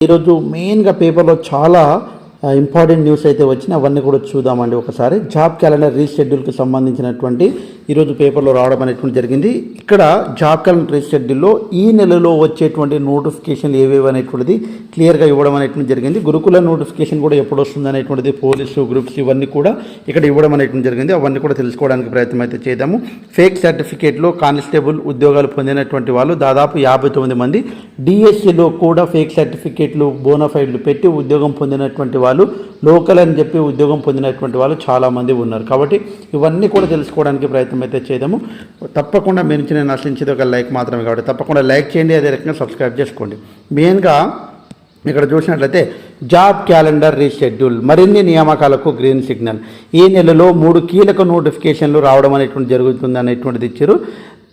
ఈరోజు మెయిన్గా పేపర్లో చాలా ఇంపార్టెంట్ న్యూస్ అయితే వచ్చినాయి అవన్నీ కూడా చూద్దామండి ఒకసారి. జాబ్ క్యాలెండర్ రీషెడ్యూల్కి సంబంధించినటువంటి ఈరోజు పేపర్లో రావడం అనేటువంటి జరిగింది. ఇక్కడ జాబ్ క్యాలెండర్ ఈ నెలలో వచ్చేటువంటి నోటిఫికేషన్లు ఏవేవి అనేటువంటిది క్లియర్గా ఇవ్వడం అనేటువంటి జరిగింది. గురుకుల నోటిఫికేషన్ కూడా ఎప్పుడు వస్తుంది అనేటువంటిది పోలీసు గ్రూప్స్ ఇవన్నీ కూడా ఇక్కడ ఇవ్వడం అనేటువంటి జరిగింది. అవన్నీ కూడా తెలుసుకోవడానికి ప్రయత్నం అయితే చేద్దాము. ఫేక్ సర్టిఫికేట్లో కానిస్టేబుల్ ఉద్యోగాలు పొందినటువంటి వాళ్ళు దాదాపు యాభై తొమ్మిది మంది డిఎస్సిలో కూడా ఫేక్ సర్టిఫికేట్లు బోనఫైడ్లు పెట్టి ఉద్యోగం పొందినటువంటి వాళ్ళు లోకల్ అని చెప్పి ఉద్యోగం పొందినటువంటి వాళ్ళు చాలామంది ఉన్నారు. కాబట్టి ఇవన్నీ కూడా తెలుసుకోవడానికి ప్రయత్నం అయితే చేద్దాము తప్పకుండా మీ నుంచి నేను నశించేది ఒక లైక్ మాత్రమే కాబట్టి తప్పకుండా లైక్ చేయండి అదే రకంగా సబ్స్క్రైబ్ చేసుకోండి. మెయిన్గా ఇక్కడ చూసినట్లయితే జాబ్ క్యాలెండర్ రీషెడ్యూల్ మరిన్ని నియామకాలకు గ్రీన్ సిగ్నల్. ఈ నెలలో మూడు కీలక నోటిఫికేషన్లు రావడం అనేటువంటి జరుగుతుంది అనేటువంటిది ఇచ్చారు.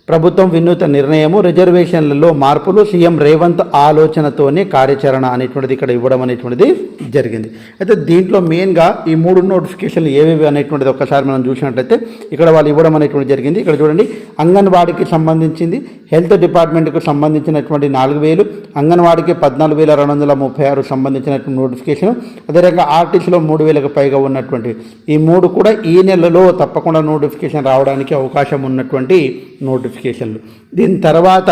ప్రభుత్వం వినూత నిర్ణయము రిజర్వేషన్లలో మార్పులు సీఎం రేవంత్ ఆలోచనతోనే కార్యాచరణ అనేటువంటిది ఇక్కడ ఇవ్వడం అనేటువంటిది జరిగింది. అయితే దీంట్లో మెయిన్గా ఈ మూడు నోటిఫికేషన్లు ఏవేవి అనేటువంటిది ఒకసారి మనం చూసినట్లయితే ఇక్కడ వాళ్ళు ఇవ్వడం అనేటువంటి జరిగింది. ఇక్కడ చూడండి అంగన్వాడికి సంబంధించింది హెల్త్ డిపార్ట్మెంట్కు సంబంధించినటువంటి నాలుగు వేలు అంగన్వాడికి పద్నాలుగు వేల రెండు వందల ముప్పై ఆరు సంబంధించినటువంటి నోటిఫికేషన్ అదేవిధంగా ఆర్టీసీలో మూడు వేలకు పైగా ఉన్నటువంటి ఈ మూడు కూడా ఈ నెలలో తప్పకుండా నోటిఫికేషన్ రావడానికి అవకాశం ఉన్నటువంటి నోటిఫికేషన్లు. దీని తర్వాత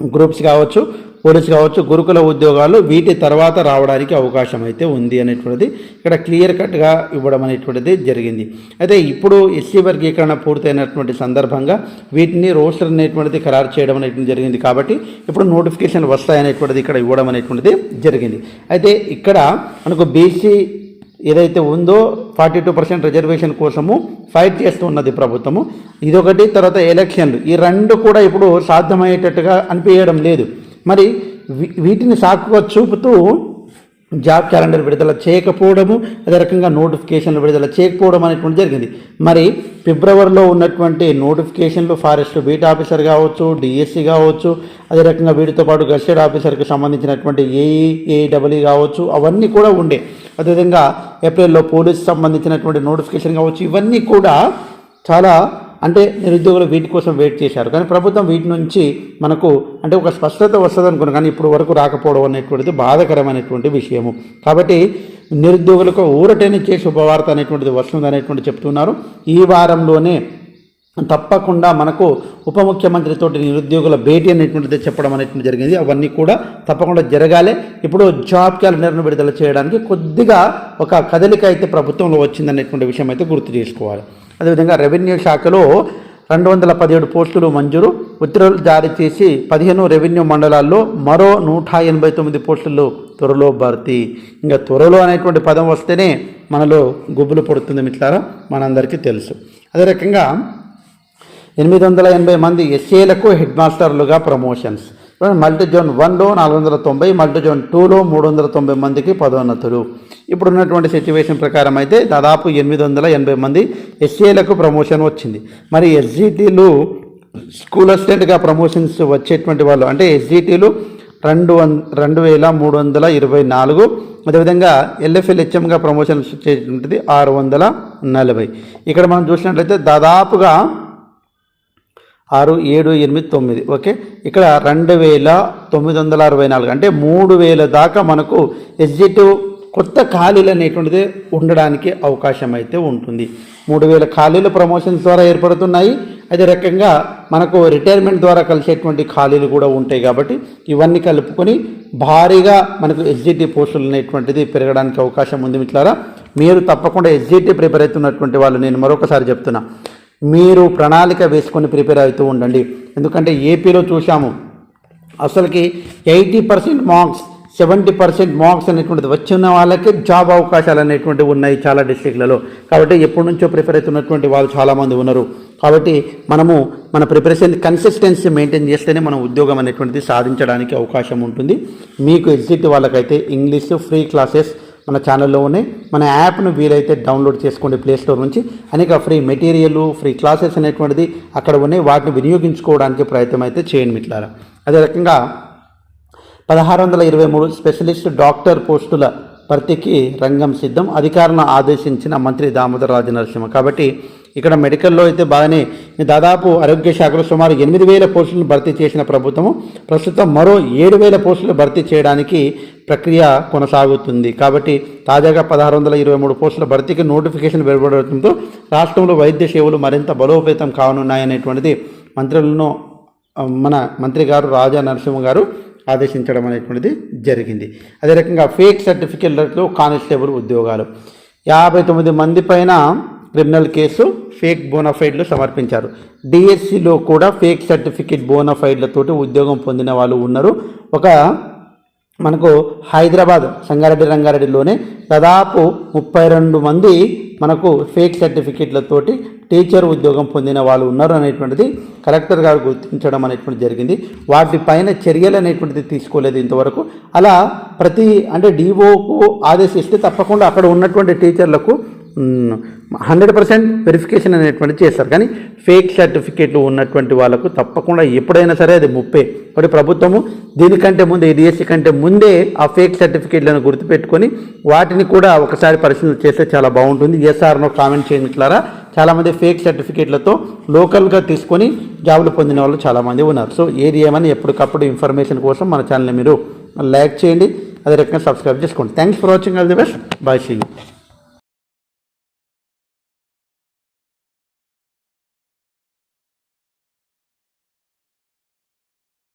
గ్రూప్స్ కావచ్చు పోలీస్ కావచ్చు గురుకుల ఉద్యోగాలు వీటి తర్వాత రావడానికి అవకాశం అయితే ఉంది అనేటువంటిది ఇక్కడ క్లియర్ కట్గా ఇవ్వడం అనేటువంటిది జరిగింది. అయితే ఇప్పుడు ఎస్సీ వర్గీకరణ పూర్తయినటువంటి సందర్భంగా వీటిని రోస్టర్ అనేటువంటిది ఖరారు చేయడం అనేటువంటి జరిగింది కాబట్టి ఇప్పుడు నోటిఫికేషన్ వస్తాయనేటువంటిది ఇక్కడ ఇవ్వడం అనేటువంటిది జరిగింది. అయితే ఇక్కడ మనకు బీసీ ఏదైతే ఉందో ఫార్టీ టూ పర్సెంట్ రిజర్వేషన్ కోసము ఫైట్ చేస్తూ ఉన్నది ప్రభుత్వము. ఇదొకటి తర్వాత ఎలక్షన్లు ఈ రెండు కూడా ఇప్పుడు సాధ్యమయ్యేటట్టుగా అనిపించడం లేదు. మరి వీటిని సాకుగా చూపుతూ జాబ్ క్యాలెండర్ విడుదల చేయకపోవడము అదే రకంగా నోటిఫికేషన్లు విడుదల చేయకపోవడం అనేటువంటి జరిగింది. మరి ఫిబ్రవరిలో ఉన్నటువంటి నోటిఫికేషన్లు ఫారెస్ట్ బీట్ ఆఫీసర్ కావచ్చు డిఎస్సి కావచ్చు అదే రకంగా వీటితో పాటు గస్టెడ్ ఆఫీసర్కి సంబంధించినటువంటి ఏఈ ఏఈడబ్ల్యూ కావచ్చు అవన్నీ కూడా ఉండే. అదేవిధంగా ఏప్రిల్లో పోలీస్ సంబంధించినటువంటి నోటిఫికేషన్ కావచ్చు ఇవన్నీ కూడా చాలా అంటే నిరుద్యోగులు వీటి కోసం వెయిట్ చేశారు. కానీ ప్రభుత్వం వీటి నుంచి మనకు అంటే ఒక స్పష్టత వస్తుంది అనుకున్నాం. కానీ ఇప్పుడు వరకు రాకపోవడం అనేటువంటిది బాధకరమైనటువంటి విషయము. కాబట్టి నిరుద్యోగులకు ఊరటనిచ్చే శుభవార్త అనేటువంటిది వస్తుంది అనేటువంటి చెప్తున్నారు. ఈ వారంలోనే తప్పకుండా మనకు ఉప ముఖ్యమంత్రితోటి నిరుద్యోగుల భేటీ అనేటువంటిది చెప్పడం అనేటువంటి జరిగింది. అవన్నీ కూడా తప్పకుండా జరగాలి. ఇప్పుడు జాబ్ క్యాలెండర్ను విడుదల చేయడానికి కొద్దిగా ఒక కదలిక అయితే ప్రభుత్వంలో వచ్చిందనేటువంటి విషయం అయితే గుర్తు చేసుకోవాలి. అదేవిధంగా రెవెన్యూ శాఖలో రెండు వందల పదిహేడు పోస్టులు మంజూరు. ఉత్తర్వులు జారీ చేసి పదిహేను రెవెన్యూ మండలాల్లో మరో నూట ఎనభై తొమ్మిది పోస్టులు త్వరలో భర్తీ. ఇంకా త్వరలో అనేటువంటి పదం వస్తేనే మనలో గుబ్బులు పడుతుంది మిట్లారా మనందరికీ తెలుసు. అదే రకంగా ఎనిమిది వందల ఎనభై మంది ఎస్ఏలకు హెడ్ మాస్టర్లుగా ప్రమోషన్స్. మల్టీ జోన్ వన్లో నాలుగు వందల తొంభై మల్టీ జోన్ టూలో మూడు వందల తొంభై మందికి పదోన్నతులు. ఇప్పుడు ఉన్నటువంటి సిచ్యువేషన్ ప్రకారం అయితే దాదాపు ఎనిమిది వందల ఎనభై మంది ఎస్ఏలకు ప్రమోషన్ వచ్చింది. మరి ఎస్జిటీలు స్కూల్ అసిస్టెంట్గా ప్రమోషన్స్ వచ్చేటువంటి వాళ్ళు అంటే ఎస్జిటీలు రెండు వన్ రెండు వేల మూడు వందల ఇరవై నాలుగు అదేవిధంగా ఎల్ఎఫ్ఎల్ హెచ్ఎంగా ప్రమోషన్స్ వచ్చేటువంటిది ఆరు వందల నలభై. ఇక్కడ మనం చూసినట్లయితే దాదాపుగా ఆరు ఏడు ఎనిమిది తొమ్మిది. ఓకే? ఇక్కడ రెండు వేల తొమ్మిది వందల అరవై నాలుగు. అంటే మూడు వేల దాకా మనకు ఎగ్జిటివ్ కొత్త ఖాళీలు అనేటువంటిది ఉండడానికి అవకాశం అయితే ఉంటుంది. మూడు వేల ఖాళీలు ప్రమోషన్స్ ద్వారా ఏర్పడుతున్నాయి. అదే రకంగా మనకు రిటైర్మెంట్ ద్వారా కలిసేటువంటి ఖాళీలు కూడా ఉంటాయి కాబట్టి ఇవన్నీ కలుపుకొని భారీగా మనకు ఎస్జిటి పోస్టులు అనేటువంటిది పెరగడానికి అవకాశం ఉంది మిట్లారా మీరు తప్పకుండా ఎస్జిటి ప్రిపేర్ అవుతున్నటువంటి వాళ్ళు నేను మరొకసారి చెప్తున్నా. మీరు ప్రణాళిక వేసుకొని ప్రిపేర్ అవుతూ ఉండండి. ఎందుకంటే ఏపీలో చూసాము అసలుకి eighty percent marks seventy percent marks అనేటువంటిది వచ్చిన వాళ్ళకి జాబ్ అవకాశాలు అనేటువంటివి ఉన్నాయి చాలా డిస్ట్రిక్ట్లలో. కాబట్టి ఎప్పటి నుంచో ప్రిపేర్ అవుతున్నటువంటి వాళ్ళు చాలామంది ఉన్నారు. కాబట్టి మనము మన ప్రిపరేషన్ కన్సిస్టెన్సీ మెయింటైన్ చేస్తేనే మనం ఉద్యోగం అనేటువంటిది సాధించడానికి అవకాశం ఉంటుంది. మీకు ఎగ్జిట్ వాళ్ళకైతే ఇంగ్లీష్ ఫ్రీ క్లాసెస్ మన ఛానల్లో ఉన్నాయి మన యాప్ను వీలైతే డౌన్లోడ్ చేసుకోండి ప్లేస్టోర్ నుంచి అనేక ఫ్రీ మెటీరియల్ ఫ్రీ క్లాసెస్ అనేటువంటిది అక్కడ ఉన్నాయి. వాటిని వినియోగించుకోవడానికి ప్రయత్నం అయితే చేయండి మిట్లారా అదే రకంగా పదహారు వందల ఇరవై మూడు స్పెషలిస్ట్ డాక్టర్ పోస్టుల భర్తీకి రంగం సిద్ధం. అధికారులను ఆదేశించిన మంత్రి దామోదర రాజ నరసింహ కాబట్టి ఇక్కడ మెడికల్లో అయితే బాగానే దాదాపు ఆరోగ్య శాఖలో సుమారు ఎనిమిది వేల పోస్టులను భర్తీ చేసిన ప్రభుత్వం ప్రస్తుతం మరో ఏడు వేల పోస్టులు భర్తీ చేయడానికి ప్రక్రియ కొనసాగుతుంది. కాబట్టి తాజాగా పదహారు వందల ఇరవై మూడు పోస్టుల భర్తీకి నోటిఫికేషన్ వెలువడటంతో రాష్ట్రంలో వైద్య సేవలు మరింత బలోపేతం కానున్నాయనేటువంటిది మంత్రులను మన మంత్రి గారు రాజా నరసింహ గారు ఆదేశించడం అనేటువంటిది జరిగింది. అదే రకంగా ఫేక్ సర్టిఫికెట్లతో కానిస్టేబుల్ ఉద్యోగాలు. యాభై తొమ్మిది మంది పైన క్రిమినల్ కేసు ఫేక్ బోనఫైడ్లు సమర్పించారు. డిఎస్సిలో కూడా ఫేక్ సర్టిఫికెట్ బోనఫైడ్లతోటి ఉద్యోగం పొందిన వాళ్ళు ఉన్నారు. ఒక మనకు హైదరాబాద్ సంగారెడ్డి రంగారెడ్డిలోనే దాదాపు ముప్పై రెండు మంది మనకు ఫేక్ సర్టిఫికెట్లతోటి టీచర్ ఉద్యోగం పొందిన వాళ్ళు ఉన్నారు అనేటువంటిది కలెక్టర్ గారు గుర్తించడం అనేటువంటిది జరిగింది. వాటిపైన చర్యలు అనేటువంటిది తీసుకోలేదు ఇంతవరకు. అలా ప్రతి అంటే డిఓకు ఆదేశిస్తే తప్పకుండా అక్కడ ఉన్నటువంటి టీచర్లకు హండ్రెడ్ పర్సెంట్ వెరిఫికేషన్ అనేటువంటిది చేస్తారు. కానీ ఫేక్ సర్టిఫికేట్లు ఉన్నటువంటి వాళ్ళకు తప్పకుండా ఎప్పుడైనా సరే అది ముప్పే. మరి ప్రభుత్వము దీనికంటే ముందే డిఎస్సి కంటే ముందే ఆ ఫేక్ సర్టిఫికేట్లను గుర్తుపెట్టుకొని వాటిని కూడా ఒకసారి పరిశీలన చేస్తే చాలా బాగుంటుంది. ఎస్ఆర్నో కామెంట్ చేయనిట్లారా చాలామంది ఫేక్ సర్టిఫికేట్లతో లోకల్గా తీసుకొని జాబులు పొందిన వాళ్ళు చాలామంది ఉన్నారు. సో ఏది ఏమని ఎప్పటికప్పుడు ఇన్ఫర్మేషన్ కోసం మన ఛానల్ని మీరు లైక్ చేయండి. అదే రకంగా సబ్స్క్రైబ్ చేసుకోండి. Thanks for watching all the best bye see